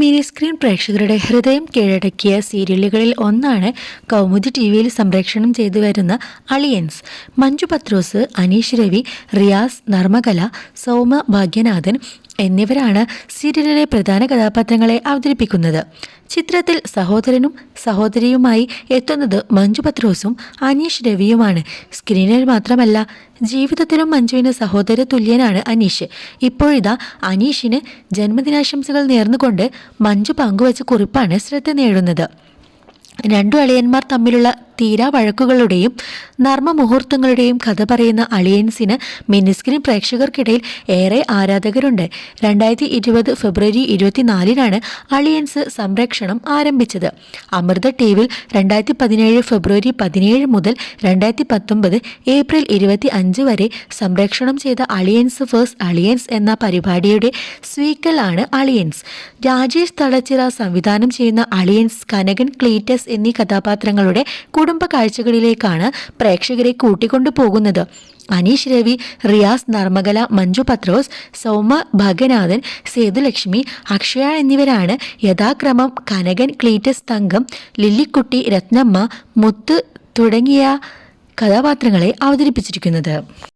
Mini screen പ്രേക്ഷകരുടെ ഹൃദയം കീഴടക്കിയ സീരിയലുകളിൽ ഒന്നാണ് കൗമുദി ടി വിയിൽ സംപ്രേഷണം ചെയ്തു വരുന്ന അളിയൻസ്. മഞ്ജു പത്രോസ് അനീഷ് രവി റിയാസ് നർമ്മകല സൗമ ഭാഗ്യനാഥൻ എന്നിവരാണ് സീരിയലിലെ പ്രധാന കഥാപാത്രങ്ങളെ അവതരിപ്പിക്കുന്നത്. ചിത്രത്തിൽ സഹോദരനും സഹോദരിയുമായി എത്തുന്നത് മഞ്ജു പത്രോസും അനീഷ് രവിയുമാണ്. സ്ക്രീനിൽ മാത്രമല്ല ജീവിതത്തിലും മഞ്ജുവിന് സഹോദര തുല്യനാണ് അനീഷ്. ഇപ്പോഴിതാ അനീഷിന് ജന്മദിനാശംസകൾ നേർന്നുകൊണ്ട് മഞ്ജു പങ്കുവച്ച കുറിപ്പാണ് ശ്രദ്ധ നേടുന്നത്. രണ്ടു അളിയന്മാർ തമ്മിലുള്ള തീരാ വഴക്കുകളുടെയും നർമ്മ മുഹൂർത്തങ്ങളുടെയും കഥ പറയുന്ന അളിയൻസിന് മിനിസ്ക്രീൻ പ്രേക്ഷകർക്കിടയിൽ ഏറെ ആരാധകരുണ്ട്. രണ്ടായിരത്തി ഇരുപത് ഫെബ്രുവരി ഇരുപത്തിനാലിനാണ് അളിയൻസ് സംരക്ഷണം ആരംഭിച്ചത്. അമൃത ടി വിയിൽ രണ്ടായിരത്തി പതിനേഴ് ഫെബ്രുവരി പതിനേഴ് മുതൽ രണ്ടായിരത്തി പത്തൊമ്പത് ഏപ്രിൽ ഇരുപത്തി അഞ്ച് വരെ സംരക്ഷണം ചെയ്ത അളിയൻസ് ഫേഴ്സ് അളിയൻസ് എന്ന പരിപാടിയുടെ സ്വീക്കൽ ആണ് അളിയൻസ്. രാജേഷ് തളച്ചിറ സംവിധാനം ചെയ്യുന്ന അളിയൻസ് കനകൻ ക്ലീറ്റസ് എന്നീ കഥാപാത്രങ്ങളുടെ കുടുംബ കാഴ്ചകളിലേക്കാണ് പ്രേക്ഷകരെ കൂട്ടിക്കൊണ്ടു പോകുന്നത് അനീഷ് രവി റിയാസ് നർമ്മകല മഞ്ജു പത്രോസ് സൗമ ഭഗനാഥൻ സേതുലക്ഷ്മി അക്ഷയ എന്നിവരാണ് യഥാക്രമം കനകൻ ക്ലീറ്റസ് തങ്കം ലില്ലിക്കുട്ടി രത്നമ്മ മുത്ത് തുടങ്ങിയ കഥാപാത്രങ്ങളെ അവതരിപ്പിച്ചിരിക്കുന്നത്.